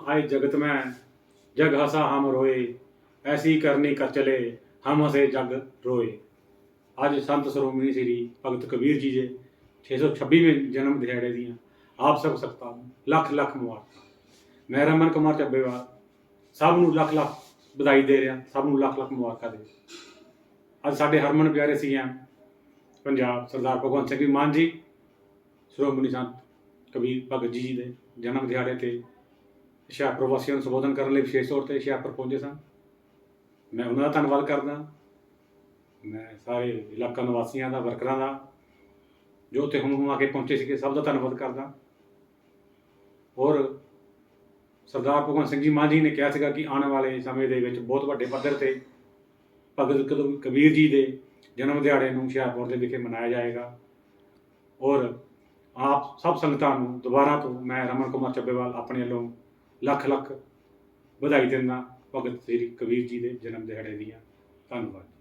जगत में जग हंसा हम रोए ऐसी करनी कर चले हम हंसे जग रोए ਅੱਜ ਸੰਤ ਸਰੋਮਣੀ ਸ੍ਰੀ ਭਗਤ ਕਬੀਰ ਜੀ ਦੇ 626ਵੇਂ ਜਨਮ ਦਿਹਾੜੇ ਦੀਆਂ ਆਪ ਸਭ ਸੰਗਤਾਂ ਨੂੰ ਲੱਖ ਲੱਖ ਮੁਬਾਰਕਾਂ ਮੈਂ ਰਮਨ ਕੁਮਾਰ ਚੱਬੇਵਾਲ ਸਭ ਨੂੰ ਲੱਖ ਲੱਖ ਵਧਾਈ ਦੇ ਰਿਹਾ ਸਭ ਨੂੰ ਲੱਖ ਲੱਖ ਮੁਬਾਰਕਾਂ ਦੇ ਅੱਜ ਸਾਡੇ ਹਰਮਨ ਪਿਆਰੇ ਸੀਐਮ ਪੰਜਾਬ ਸਰਦਾਰ ਭਗਵੰਤ ਸਿੰਘ ਮਾਨ ਜੀ ਸ਼੍ਰੋਮਣੀ ਸੰਤ ਕਬੀਰ ਭਗਤ ਜੀ ਦੇ ਜਨਮ ਦਿਹਾੜੇ ਤੇ ਹੁਸ਼ਿਆਰਪੁਰ ਵਾਸੀਆਂ ਨੂੰ ਸੰਬੋਧਨ ਕਰਨ ਲਈ ਵਿਸ਼ੇਸ਼ ਤੌਰ ਤੇ ਹੁਸ਼ਿਆਰਪੁਰ ਪਹੁੰਚੇ ਸਨ ਮੈਂ ਉਹਨਾਂ ਦਾ ਧੰਨਵਾਦ ਕਰਦਾ। ਮੈਂ ਸਾਰੇ ਇਲਾਕਾ ਨਿਵਾਸੀਆਂ ਦਾ, ਵਰਕਰਾਂ ਦਾ, ਜੋ ਉੱਥੇ ਹੁਮ ਹੁਮਾ ਕੇ ਪਹੁੰਚੇ ਸੀਗੇ, ਸਭ ਦਾ ਧੰਨਵਾਦ ਕਰਦਾ। ਔਰ ਸਰਦਾਰ ਭਗਵੰਤ ਸਿੰਘ ਜੀ ਮਾਨ ਜੀ ਨੇ ਕਿਹਾ ਸੀਗਾ ਕਿ ਆਉਣ ਵਾਲੇ ਸਮੇਂ ਦੇ ਵਿੱਚ ਬਹੁਤ ਵੱਡੇ ਪੱਧਰ ਤੇ ਭਗਤ ਕਬ- ਕਬੀਰ ਜੀ ਦੇ ਜਨਮ ਦਿਹਾੜੇ ਨੂੰ ਹੁਸ਼ਿਆਰਪੁਰ ਦੇ ਵਿਖੇ ਮਨਾਇਆ ਜਾਏਗਾ। ਔਰ ਆਪ ਸਭ ਸੰਗਤਾਂ ਨੂੰ ਦੁਬਾਰਾ ਤੋਂ ਮੈਂ ਰਮਨ ਕੁਮਾਰ ਚੱਬੇਵਾਲ ਆਪਣੇ ਵੱਲੋਂ ਲੱਖ ਲੱਖ ਵਧਾਈ ਦਿੰਦਾ। ਭਗਤ ਸ੍ਰੀ ਕਬੀਰ ਜੀ ਦੇ ਜਨਮ ਦਿਹਾੜੇ ਦੀਆਂ ਧੰਨਵਾਦ।